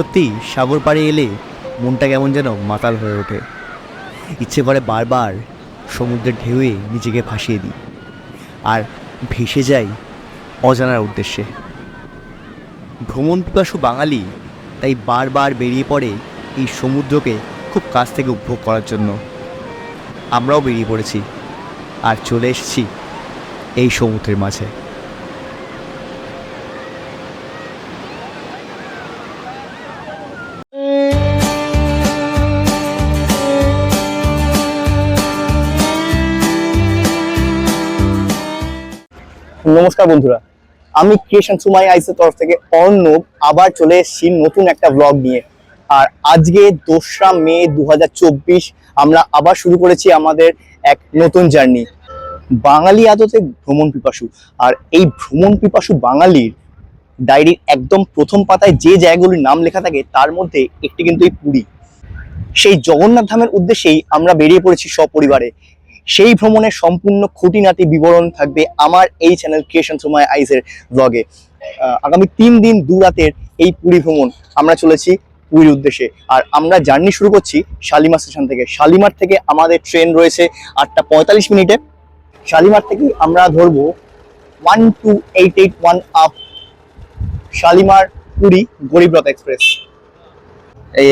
সত্যি সাগর পাড়ে এলে মনটা কেমন যেন মাতাল হয়ে ওঠে। ইচ্ছে করে বারবার সমুদ্রের ঢেউয়ে নিজেকে ভাসিয়ে দিই আর ভেসে যাই অজানার উদ্দেশ্যে। ভ্রমণ পিপাসু বাঙালি তাই বারবার বেরিয়ে পড়ে এই সমুদ্রকে খুব কাছ থেকে উপভোগ করার জন্য। আমরাও বেরিয়ে পড়েছি আর চলে এসেছি এই সমুদ্রের মাঝে। নমস্কার বন্ধুরা। আমি ক্রিয়েশন সুমাই আইসের তরফ থেকে অর্ণব, আবার চলে এসেছি নতুন একটা ব্লগ নিয়ে। আর আজকে দোসরা মে দু আমরা আবার শুরু করেছি আমাদের এক নতুন জার্নি বাঙালি আদতে ভ্রমণ পিপাসু। আর এই ভ্রমণ পিপাসু বাঙালির ডায়েরির একদম প্রথম পাতায় যে জায়গাগুলির নাম লেখা থাকে, তার মধ্যে একটি কিন্তু এই পুরী। সেই জগন্নাথ ধামের উদ্দেশ্যেই আমরা বেরিয়ে পড়েছি সপরিবারে। সেই ভ্রমণের সম্পূর্ণ খুঁটিনাটি বিবরণ থাকবে আমার এই চ্যানেল ক্রিয়েশন সময় আইসের ব্লগে আগামী তিন দিন দু রাতের এই পুরী ভ্রমণ আমরা চলেছি পুরীর উদ্দেশ্যে। আর আমরা জার্নি শুরু করছি শালিমার স্টেশন থেকে। শালিমার থেকে আমাদের ট্রেন রয়েছে আটটা পঁয়তাল্লিশ মিনিটে। শালিমার থেকে আমরা ধরবো one two eight eight one up Shalimar Puri Garib Rath express.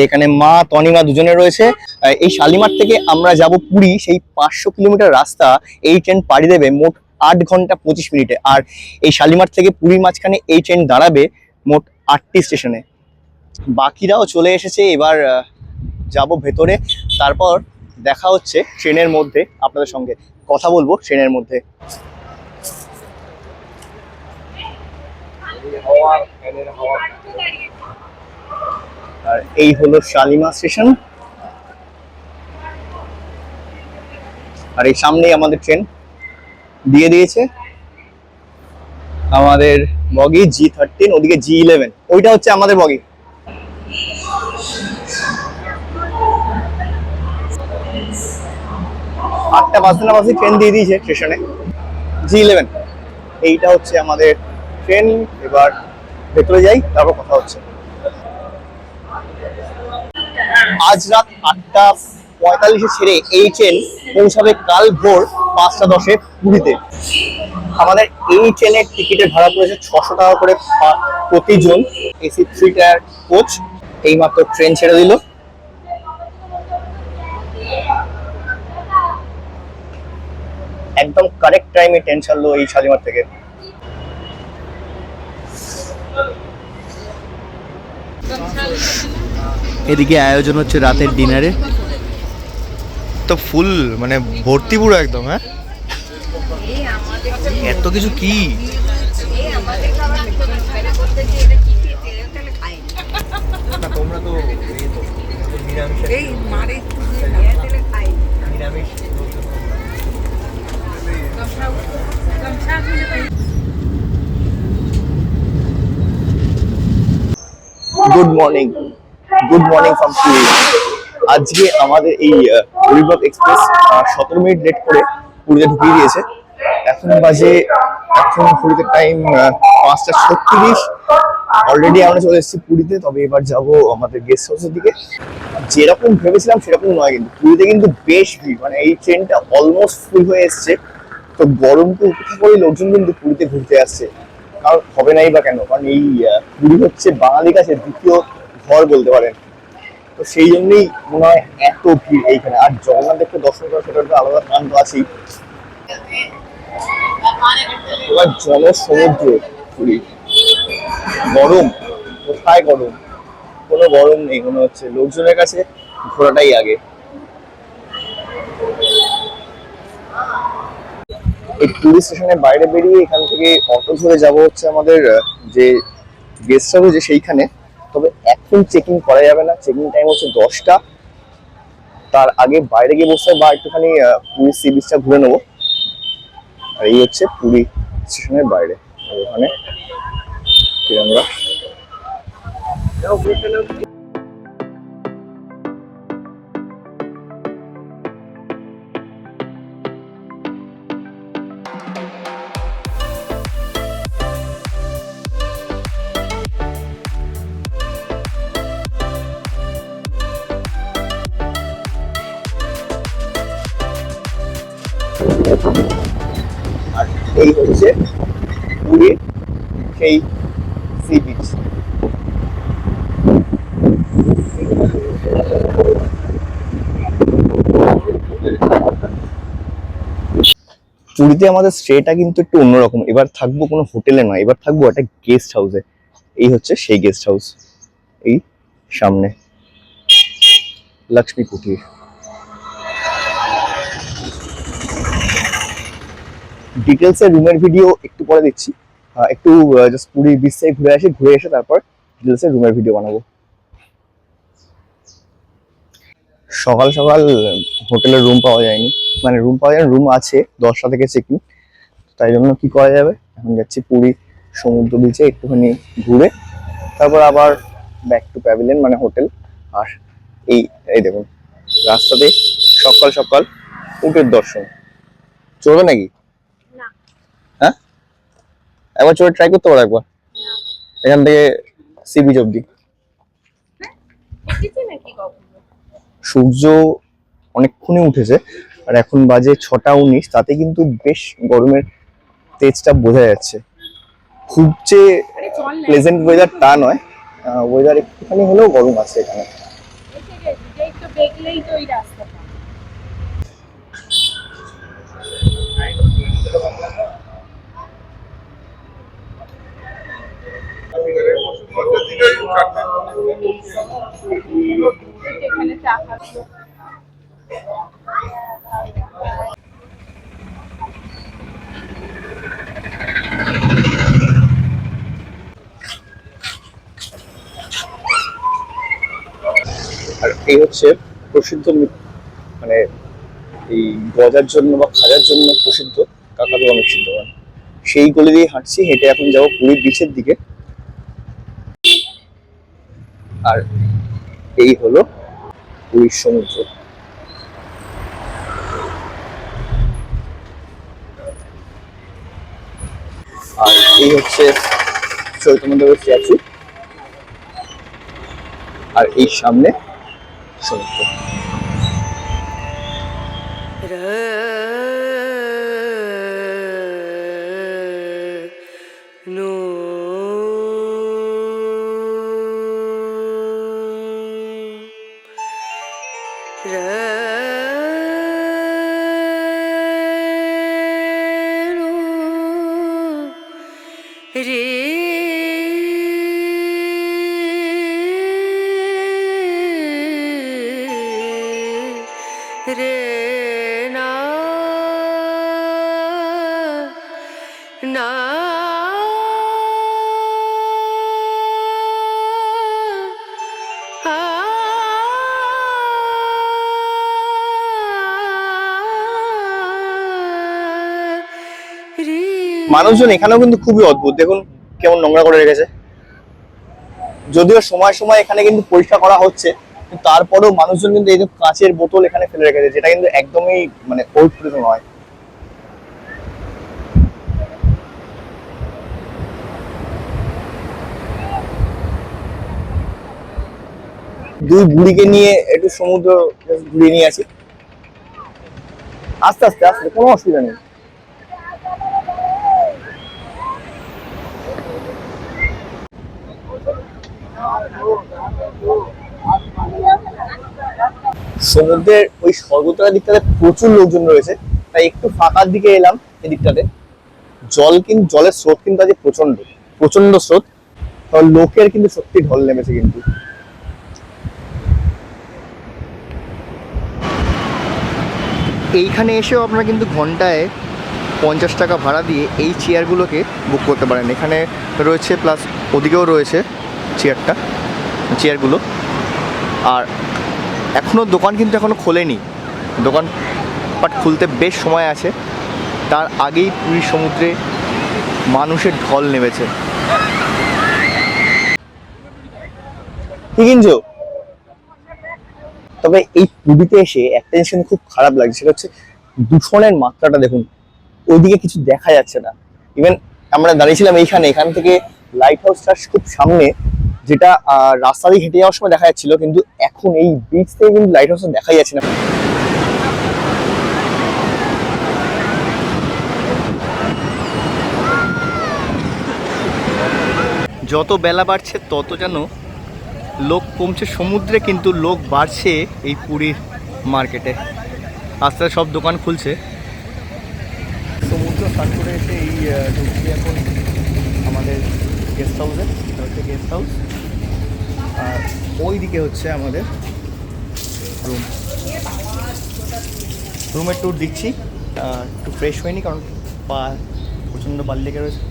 এখানে মা তনিমা দুজনে রয়েছে। এই শালিমার থেকে আমরা যাব পুরী, সেই পাঁচশো কিলোমিটার রাস্তা এই ট্রেন পাড়ি দেবে মোট আট ঘণ্টা পঁচিশ মিনিটে। আর এই শালিমার থেকে পুরীর মাঝখানে এই ট্রেন দাঁড়াবে মোট আটটি স্টেশনে। বাকিরাও চলে এসেছে, এবার যাব ভেতরে। তারপর দেখা হচ্ছে ট্রেনের মধ্যে আপনাদের সঙ্গে। কথা বলব ট্রেনের মধ্যে। আর এই হলো শালিমা স্টেশন। আর এই সামনেই আমাদের ট্রেন। দিয়ে দিয়েছে আমাদের বগি জি থার্টিন ওদিকে জি ইলেভেন ওইটা হচ্ছে আমাদের বগি। আটটা বাজতে না বাজতে ট্রেন দিয়ে দিয়েছে স্টেশনে। জি ইলেভেন এইটা হচ্ছে আমাদের ট্রেন। এবার ভেতরে যাই, তারপর কথা হচ্ছে। আজ রাত আটটা পঁয়তাল্লিশে ছেড়ে এই ট্রেন পৌঁছাবে কাল ভোর পাঁচটা দশে পুরীতে। আমাদের এই ট্রেনের টিকিটের ভাড়া পড়েছে ছশো টাকা করে প্রতিজন এসি থ্রি টায়ার কোচ এইমাত্র ট্রেন ছেড়ে দিল। একদম কারেক্ট টাইমে ট্রেন ছাড়লো এই শালিমার থেকে। এদিকে আয়োজন হচ্ছে রাতের ডিনারে। তো ফুল মানে ভর্তি পুরো একদম হ্যাঁ? এত কিছু কি? তোমরা তো এই তো নিরামিষ এই মারে খাই নিরামিষ good morning good morning from Puri আজকে আমাদের এই গরিবরথ এক্সপ্রেস সতেরো মিনিট লেট করে পুরীতে ঢুকিয়ে দিয়েছে। এখন বাজে, এখন পুরীতে টাইম পাঁচটা ছত্রিশ। অলরেডি আমরা চলে এসেছি পুরীতে, তবে এবার যাব আমাদের গেস্ট হাউসের দিকে। যেরকম ভেবেছিলাম সেরকম নয়, কিন্তু পুরীতে কিন্তু বেশ ভিড়। মানে এই ট্রেনটা অলমোস্ট ফুল হয়ে এসছে। তো গরমকে উপেক্ষা করে লোকজন কিন্তু পুরীতে ঘুরতে আসছে। কারণ হবে নাই বা কেন? কারণ এই পুরী হচ্ছে বাঙালির কাছে দ্বিতীয় ঘর বলতে পারেন। তো সেই জন্যই মনে হয় এত ভিড় এইখানে। আর জগন্নাথ দেখতে দর্শন করা সেটা একটা আলাদা প্রান্ত আছেই। এবার জল সমুদ্র পুরী। গরম, কোথায় গরম? কোনো গরম নেই, মনে হচ্ছে। লোকজনের কাছে ঘোরাটাই আগে। এই পুলিশ স্টেশনের বাইরে বেরিয়ে এখান থেকে অটো ধরে যাব হচ্ছে আমাদের যে গেস্ট হাউস সেইখানে। এখন চেকিং করা যাবে না। চেকিং টাইম হচ্ছে দশটা। তার আগে বাইরে গিয়ে বসে বা একটুখানি পুরী সি বিচটা ঘুরে নেব। আর এই হচ্ছে পুরী স্টেশনের বাইরে। আর এই হচ্ছে পুরীর সেই সি বিচ পুরীতে আমাদের স্টেটা কিন্তু একটু অন্যরকম। এবার থাকব কোনো হোটেলে নয়, এবার থাকব একটা গেস্ট হাউসে এই হচ্ছে সেই গেস্ট হাউস এই সামনে। লক্ষ্মী কুটির। ডিটেলস রুমের ভিডিও একটু পরে দিচ্ছি একটু জাস্ট পুরী বিচ ঘুরে আসি, ঘুরে এসে তারপর ডিটেলস রুমের ভিডিও বানাবো। সকাল সকাল হোটেলের রুম পাওয়া যায়নি। মানে রুম পাওয়া যায় রুম আছে, দশটা থেকে চেকিং তাই জন্য কি করা যাবে? এখন যাচ্ছি পুরী সমুদ্র বিচে একটুখানি ঘুরে, তারপর আবার ব্যাক টু প্যাভিলিয়ন মানে হোটেল আর এই এই দেখুন, রাস্তাতে সকাল সকাল উটের দর্শন। চলবে নাকি? একবার চলে ট্রাই করতে পারো একবার। এখান থেকে সি বিচ অব্দি সূর্য অনেকক্ষণই উঠেছে আর এখন বাজে ছটা উনিশ তাতে কিন্তু বেশ গরমের তেজটা বোঝা যাচ্ছে। খুব যে প্লেজেন্ট ওয়েদার তা নয় ওয়েদার একটুখানি হলেও গরম আছে এখানে। রাস্তাটা। আর এই হচ্ছে প্রসিদ্ধ মানে এই গজার জন্য বা খাজার জন্য প্রসিদ্ধ কাকাতুয়া মিষ্টির দোকান সেই গলি দিয়ে হাঁটছি, হেঁটে এখন যাব পুরীর বিচের দিকে। আর এই হলো পুরীর সমুদ্র। আর এই হচ্ছে চৈতন্যদেবের স্ট্যাচু আর এই সামনে সমুদ্র। No. মানুষজন এখানেও কিন্তু খুবই অদ্ভুত। দেখুন কেমন নোংরা করে রেখেছে। যদিও সময় সময় এখানে কিন্তু পরিষ্কার করা হচ্ছে তারপরেও মানুষজন কিন্তু এই যে কাঁচের বোতল এখানে ফেলে রেখেছে, যেটা কিন্তু একদমই মানে অপ্রীত নয়। দুই বুড়িকে নিয়ে একটু সমুদ্র ঘুরিয়ে নিয়ে আসি। আস্তে আস্তে আস্তে, কোনো অসুবিধা নেই। সমুদ্রের ওই সর্বতলা দিকটাতে প্রচুর লোকজন রয়েছে। তাই একটু ফাঁকার দিকে এলাম এদিকটাতে। জল কিন্তু জলের স্রোত কিন্তু আজ প্রচণ্ড প্রচণ্ড স্রোত। লোকের কিন্তু সত্যি ঢল নেমেছে কিন্তু। এইখানে এসেও আপনারা কিন্তু ঘন্টায় পঞ্চাশ টাকা ভাড়া দিয়ে এই চেয়ারগুলোকে বুক করতে পারেন। এখানে রয়েছে প্লাস ওদিকেও রয়েছে চেয়ারটা, চেয়ারগুলো। আর এখনও দোকান কিন্তু এখনও খোলেনি। দোকান পাট খুলতে বেশ সময় আছে। তার আগেই পুরী সমুদ্রে মানুষের ঢল নেমেছে। তবে এই পুরীতে এসে একটা জিনিস খুব খারাপ লাগছে, সেটা হচ্ছে দূষণের মাত্রাটা দেখুন, ওইদিকে কিছু দেখা যাচ্ছে না। ইভেন আমরা দাঁড়িয়েছিলাম এইখানে, এখান থেকে লাইট হাউসটা খুব সামনে যেটা রাস্তা দিয়ে হেঁটে যাওয়ার সময় দেখা যাচ্ছিল, কিন্তু এখন এই ব্রিজ থেকে কিন্তু লাইট হাউসটা দেখা যাচ্ছে না। যত বেলা বাড়ছে, তত যেন লোক কমছে। সমুদ্রে কিন্তু লোক বাড়ছে এই পুরীর মার্কেটে। আস্তে আস্তে সব দোকান খুলছে। সমুদ্র স্নান করে এসে এই ঢুকছি এখন আমাদের গেস্ট হাউসে এটা হচ্ছে গেস্ট হাউস আর ওই দিকে হচ্ছে আমাদের রুম রুমের ট্যুর দিচ্ছি। একটু ফ্রেশ হয়নি, কারণ পা প্রচণ্ড বাল লেগে রয়েছে।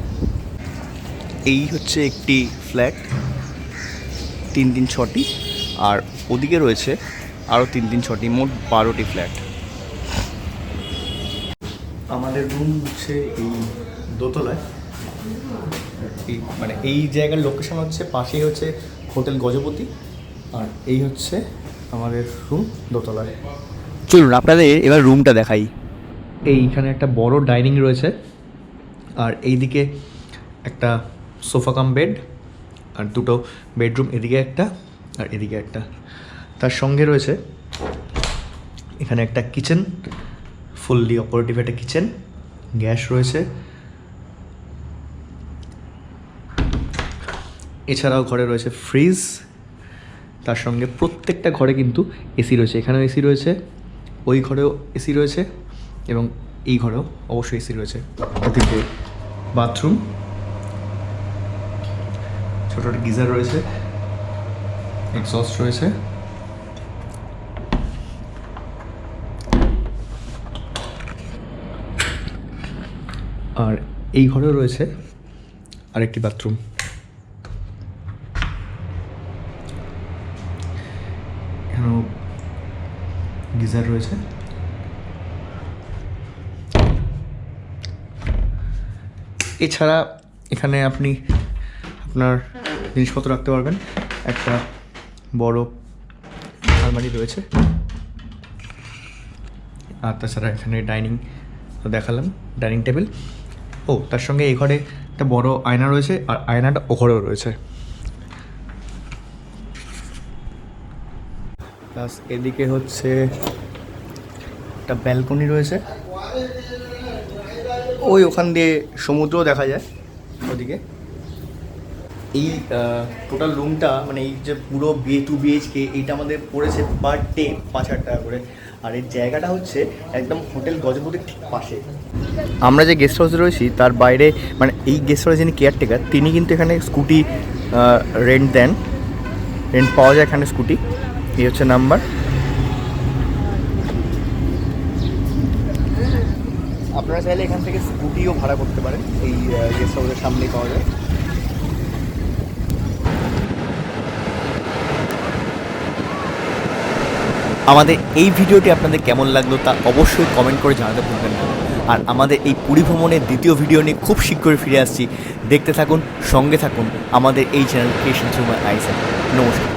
এই হচ্ছে একটি ফ্ল্যাট তিন তিন ছটি। আর ওদিকে রয়েছে আরও তিন তিন ছটি, মোট বারোটি ফ্ল্যাট আমাদের রুম হচ্ছে এই দোতলায়। এই মানে এই জায়গার লোকেশন হচ্ছে, পাশেই হচ্ছে হোটেল গজপতি। আর এই হচ্ছে আমাদের রুম দোতলায়। চলুন আপনাদের এবার রুমটা দেখাই। এইখানে একটা বড় ডাইনিং রয়েছে। আর এইদিকে একটা সোফা কাম বেড আর দুটো বেডরুম এদিকে একটা আর এদিকে একটা। তার সঙ্গে রয়েছে এখানে একটা কিচেন ফুললি অপারেটিভ একটা কিচেন গ্যাস রয়েছে এছাড়াও ঘরে রয়েছে ফ্রিজ, তার সঙ্গে প্রত্যেকটা ঘরে কিন্তু এসি রয়েছে। এখানেও এসি রয়েছে, ওই ঘরেও এসি রয়েছে এবং এই ঘরেও অবশ্যই এসি রয়েছে। ওদিকে বাথরুম, ছোট একটা গিজার রয়েছে, এক্সস্ট রয়েছে। আর এই ঘরেও রয়েছে আরেকটি বাথরুম এখানেও গিজার রয়েছে। এছাড়া এখানে আপনি আপনার জিনিসপত্র রাখতে পারবেন। একটা বড় আলমারি রয়েছে। আর তাছাড়া এখানে ডাইনিং দেখালাম, ডাইনিং টেবিল। ও, তার সঙ্গে এই ঘরে একটা বড় আয়না রয়েছে, আর আয়নাটা ও ঘরেও রয়েছে। প্লাস এদিকে হচ্ছে একটা ব্যালকনি রয়েছে। ওই ওখান দিয়ে সমুদ্রও দেখা যায় ওদিকে। এই টোটাল রুমটা মানে এই যে পুরো বিএ টু বিএইচকে এইটা আমাদের পড়েছে পার ডে পাঁচ হাজার টাকা করে। আর এই জায়গাটা হচ্ছে একদম হোটেল গজপতির ঠিক পাশে। আমরা যে গেস্ট হাউসে রয়েছি, তার বাইরে মানে এই গেস্ট হাউসে যিনি কেয়ারটেকার তিনি কিন্তু এখানে স্কুটি রেন্ট দেন। রেন্ট পাওয়া যায় এখানে স্কুটি এই হচ্ছে নাম্বার। আপনারা চাইলে এখান থেকে স্কুটিও ভাড়া করতে পারেন। এই গেস্ট হাউসের সামনেই পাওয়া যায়। আমাদের এই ভিডিওটি আপনাদের কেমন লাগল তা অবশ্যই কমেন্ট করে জানাতে ভুলবেন না। আর আমাদের এই পুরী ভ্রমণের দ্বিতীয় ভিডিও নিয়ে খুব শীঘ্রই ফিরে আসছি। দেখতে থাকুন সঙ্গে থাকুন আমাদের এই channel creation through my eyes নমস্কার।